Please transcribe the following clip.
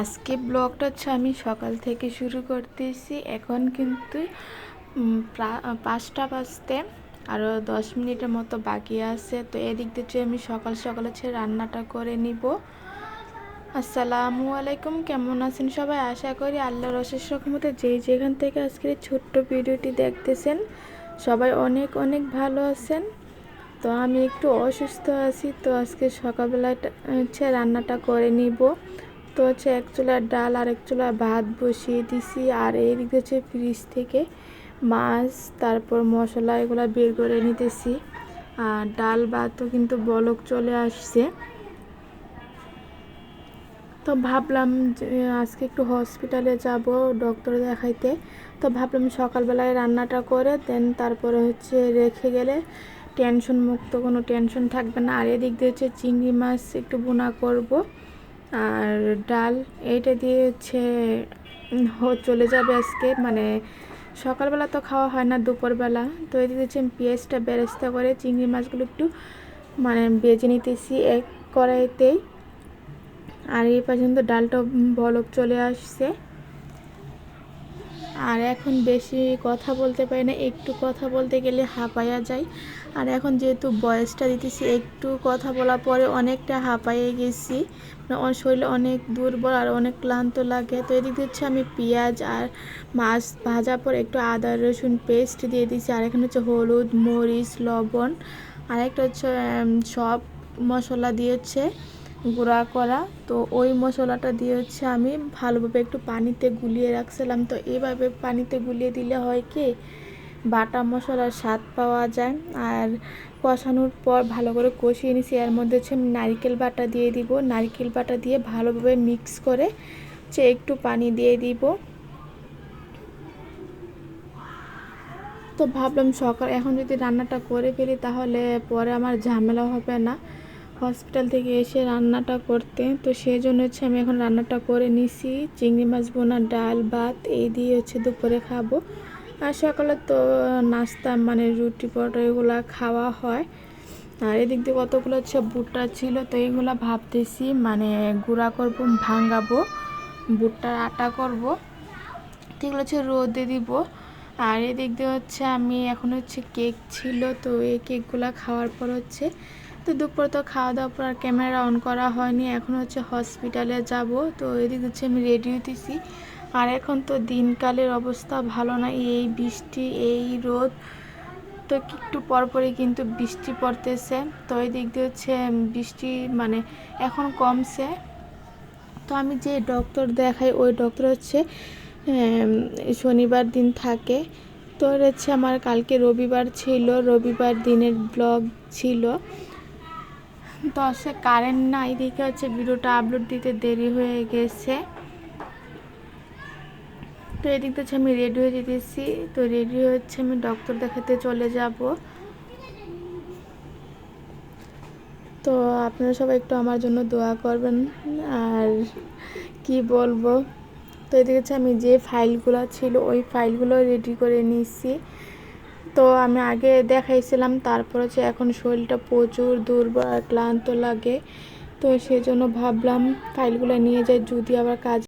আজকে ব্লগটা হচ্ছে আমি সকাল থেকে শুরু করতেছি। এখন কিন্তু পাঁচটা বাজতে আরও দশ মিনিটের মতো বাকি আছে। তো এদিক দিয়ে আমি সকাল সকাল হচ্ছে রান্নাটা করে নিব। আসসালামু আলাইকুম, কেমন আছেন সবাই? আশা করি আল্লাহর অশেষ রকমতে যেই যেখান থেকে আজকের ছোট্ট ভিডিওটি দেখতেছেন, সবাই অনেক অনেক ভালো আছেন। তো আমি একটু অসুস্থ আছি, তো আজকে সকালবেলায় হচ্ছে রান্নাটা করে নিব। তো হচ্ছে এক চুলা ডাল আর এক চুলা ভাত বসিয়ে দিছি। আর এই দিক হচ্ছে ফ্রিজ থেকে মাছ, তারপর মশলা এগুলো বের করে নিতেছি। আর ডাল ভাতও কিন্তু বলক চলে আসছে। তো ভাবলাম যে আজকে একটু হসপিটালে যাব ডক্টর দেখাইতে। তো ভাবলাম সকালবেলায় রান্নাটা করে দেন তারপরে হচ্ছে রেখে গেলে টেনশন মুক্ত, কোনো টেনশন থাকবে না। আর এদিক দিয়ে হচ্ছে চিংড়ি মাছ একটু বোনা করব। আর ডাল, এইটা দিয়ে হচ্ছে চলে যাবে আজকে। মানে সকালবেলা তো খাওয়া হয় না, দুপুরবেলা। তো এদিকে হচ্ছে পেঁয়াজটা বেরেস্তা করে চিংড়ি মাছগুলো একটু মানে বেজে নিতেছি এক কড়াইতেই আর এই পর্যন্ত ডালটা বলক চলে আসছে। আর এখন বেশি কথা বলতে পারি না, একটু কথা বলতে গেলে হাঁপায়া যায় আর এখন যেহেতু বয়সটা দিতেছি, একটু কথা বলার পরে অনেকটা হাঁপায়ে গেছি। মানে শরীরে অনেক দুর্বল আর অনেক ক্লান্ত লাগে। তো এদিকে হচ্ছে আমি পেঁয়াজ আর মাছ ভাজার পর একটু আদা, রসুন পেস্ট দিয়ে দিচ্ছি আর এখানে হচ্ছে হলুদ, মরিচ, লবণ। আর একটা হচ্ছে সব মশলা দিয়েছে গুঁড়া করা। তো ওই মশলাটা দিয়ে হচ্ছে আমি ভালোভাবে একটু পানিতে গুলিয়ে রাখছিলাম। তো এইভাবে পানিতে গুলিয়ে দিলে হয় কি, বাটা মশলার স্বাদ পাওয়া যায়। আর কষানোর পর ভালো করে কষিয়ে নিছি। এর মধ্যে হচ্ছে আমি নারকেল বাটা দিয়ে দিব। নারকেল বাটা দিয়ে ভালোভাবে মিক্স করে হচ্ছে একটু পানি দিয়ে দিব। তো ভাবলাম সকাল, এখন যদি রান্নাটা করে ফেলি তাহলে পরে আমার ঝামেলা হবে না। হসপিটাল থেকে এসে রান্নাটা করতে। তো সেই জন্য হচ্ছে আমি এখন রান্নাটা করে নিছি। চিংড়ি মাছ বোনা ডাল, ভাত, এই দিয়ে হচ্ছে দুপুরে খাব। আর সকালে তো নাস্তা মানে রুটি, পরোটা এগুলো খাওয়া হয়। আর এদিক দিয়ে কতগুলো হচ্ছে ভুট্টা ছিল, তো এগুলো ভাবতেছি মানে গুঁড়া করব, ভাঙাবো, ভুট্টার আটা করব। এগুলো হচ্ছে রোদে দিব। আর এদিক দিয়ে হচ্ছে আমি, এখন হচ্ছে কেক ছিল, তো এই কেকগুলো খাওয়ার পর হচ্ছে তো দুপুর তো খাওয়া দাওয়ার পর আর ক্যামেরা অন করা হয়নি, এখন হচ্ছে হসপিটালে যাব। তো এদিক হচ্ছে আমি রেডি হতেছি আর এখন তো দিনকালের অবস্থা ভালো না, এই বৃষ্টি, এই রোদ। তো একটু পরপরই কিন্তু বৃষ্টি পড়তেছে। তো এই দিক দিয়ে হচ্ছে বৃষ্টি মানে এখন কমছে। তো আমি যে ডক্টর দেখাই, ওই ডক্টর হচ্ছে শনিবার দিন থাকে। তো হচ্ছে আমার কালকে রবিবার ছিল, রবিবার দিনের ব্লগ ছিল। তো সে কারেন্ট নাই দেখে হচ্ছে ভিডিওটা আপলোড দিতে দেরি হয়ে গেছে। তো এদিক হচ্ছে আমি রেডি হয়ে যেতেছি। তো রেডি হচ্ছে আমি ডক্টর দেখাতে চলে যাব। তো আপনারা সবাই একটু আমার জন্য দোয়া করবেন। আর কি বলব? তো এদিকে হচ্ছে আমি যে ফাইলগুলো ছিল, ওই ফাইলগুলো রেডি করে নিয়েছি তো আমি আগে দেখাইছিলাম, তারপর হচ্ছে এখন শরীরটা প্রচুর দুর্বল ক্লান্ত লাগে। তো সেজন্য ভাবলাম ফাইলগুলো নিয়ে যাই, যদি আবার কাজ